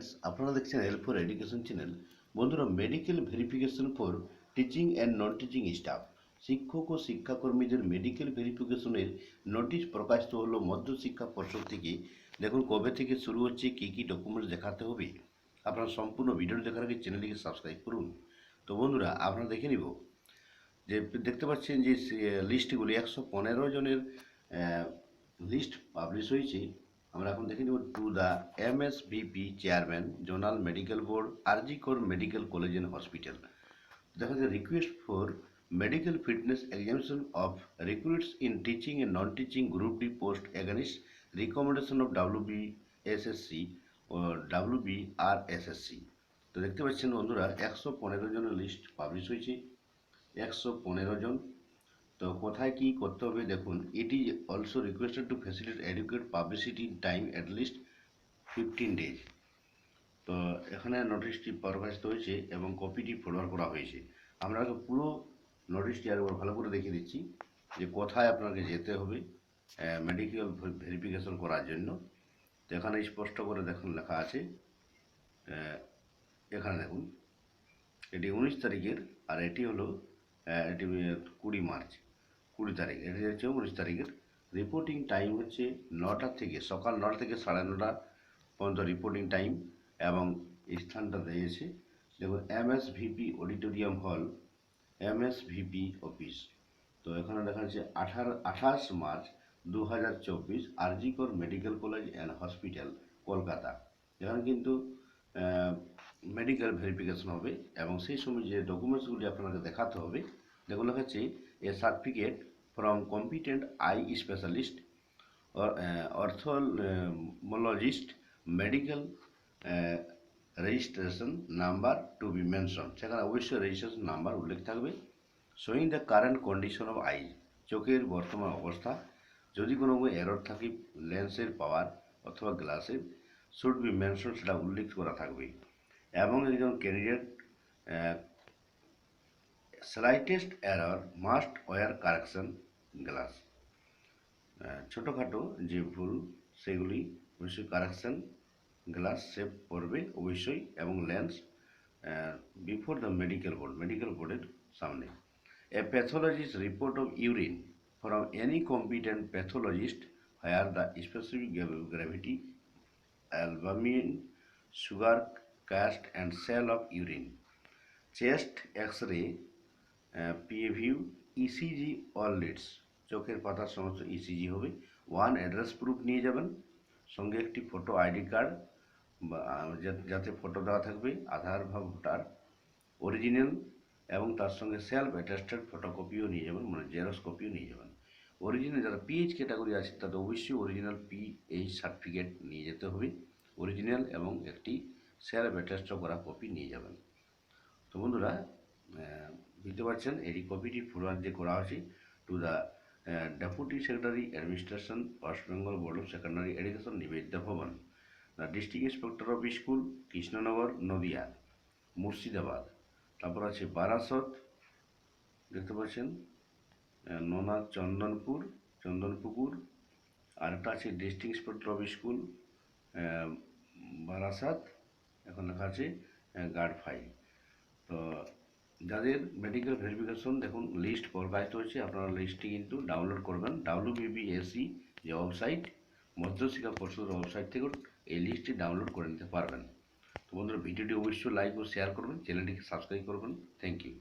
Friends আপনারা দেখছেন L for education channel বন্ধুরা medical verification for teaching and non teaching staff শিক্ষক ও শিক্ষাকর্মীদের মেডিকেল ভেরিফিকেশনের নোটিশ প্রকাশিত হলো মধ্যশিক্ষা পর্ষদ থেকে। দেখুন, কবে থেকে শুরু হচ্ছে, কী কী ডকুমেন্টস দেখাতে হবে? আপনারা সম্পূর্ণ ভিডিও দেখার আগে চ্যানেলটিকে সাবস্ক্রাইব করুন। তো বন্ধুরা আপনারা দেখে নিব যে দেখতে পাচ্ছেন যে লিস্টগুলি একশো পনেরো জনের লিস্ট পাবলিশ হয়েছে। আমরা এখন দেখে নেব to the M S VP chairman, zonal medical board, RG Kar medical college and hospital. দেখা যায় request for medical fitness examination of recruits in teaching and non teaching group D post against recommendation of W B S S C O W B R S S C. তো দেখতে পাচ্ছেন বন্ধুরা, একশো পনেরো জনের list publish হয়েছে। একশো পনেরো জন তো কোথায় কি করতে হবে দেখুন এটি also requested to facilitate adequate publicity time at least fifteen days তো এখানে নোটিশটি প্রকাশিত হয়েছে এবং কপিটি ফরওয়ার্ড করা হয়েছে। আমরা পুরো নোটিশটি আরেকবার ভালো করে দেখিয়ে দিচ্ছি যে কোথায় আপনাকে যেতে হবে মেডিকেল ভেরিফিকেশন করার জন্য। তো এখানে স্পষ্ট করে দেখুন লেখা আছে এখানে দেখুন, এটি উনিশ তারিখের আর এটি হলো এটি কুড়ি মার্চ। কুড়ি তারিখ, এটি হচ্ছে উনিশ তারিখের রিপোর্টিং টাইম হচ্ছে নটা থেকে, সকাল নটা থেকে সাড়ে নটা পর্যন্ত রিপোর্টিং টাইম এবং স্থানটা দিয়েছে দেখুন M S VP auditorium hall M S VP office তো এখানে দেখা যাচ্ছে আঠারো, আঠাশ মার্চ দু হাজার চব্বিশ RG Kar medical college and hospital, Kolkata. এখানে কিন্তু মেডিকেল ভেরিফিকেশন হবে এবং সেই সময় যে ডকুমেন্টসগুলি আপনাকে দেখাতে হবে যেগুলো আছে a certificate from competent eye specialist ophthalmologist medical registration number to be mention সেখানে অবশ্যই রেজিস্ট্রেশন নাম্বার উল্লেখ থাকবে। Showing the current condition of eye চোখের বর্তমান অবস্থা, যদি কোনো এরর থাকে লেন্সের পাওয়ার অথবা গ্লাসের শুড বি মেনশন সেটা উল্লেখ করা থাকবে। এবং একজন candidate slightest error must wear correction glass ছোটোখাটো যে ভুল, সেগুলি অবশ্যই কারেকশন গ্লাস সেভ করবে অবশ্যই এবং lens before the medical board medical বোর্ডের সামনে। A pathologist report of urine from any competent pathologist higher the specific gravity albumin sugar cast and cell of urine chest X ray PA view ECG all leads চোখের পাতার সমস্ত ECG হবে। One address proof নিয়ে যাবেন। সঙ্গে একটি photo ID card বা যাতে ফটো দেওয়া থাকবে, আধার বা ভোটার অরিজিনাল এবং তার সঙ্গে সেলফ অ্যাটাস্টেড ফটোকপিও নিয়ে যাবেন মানে জেরক্স কপিও নিয়ে যাবেন। অরিজিনাল যারা পিএইচ ক্যাটাগরি আছে, তাদের অবশ্যই অরিজিনাল পিএইচ সার্টিফিকেট নিয়ে যেতে হবে। অরিজিনাল এবং একটি সেলফ অ্যাটাস্ট করা কপি নিয়ে যাবেন। তো বন্ধুরা বুঝতে পারছেন এই কপিটি ফরওয়ার্ড যে করা হয়েছে to the deputy secretary administration West Bengal board of secondary education Nivedita Bhavan the district inspector of school Krishnanagar Nadia Murshidabad তারপর আছে বারাসত দেখতে পাচ্ছেন নোনা চন্দনপুর চন্দনপুকুর আর একটা আছে district inspector of school Barasat এখন লেখা আছে গার্ড ফাইভ তো যাদের মেডিকেল ভেরিফিকেশন দেখুন লিস্ট প্রকাশিত হয়েছে, আপনারা লিস্টটি কিন্তু ডাউনলোড করবেন। ডাব্লিউ বিবিএসি যে ওয়েবসাইট মধ্যশিক্ষা পর্ষদের ওয়েবসাইট থেকেও এই লিস্টটি ডাউনলোড করে নিতে পারবেন। তো বন্ধুরা, ভিডিওটি অবশ্যই লাইক ও শেয়ার করবেন চ্যানেলটিকে সাবস্ক্রাইব করবেন। Thank you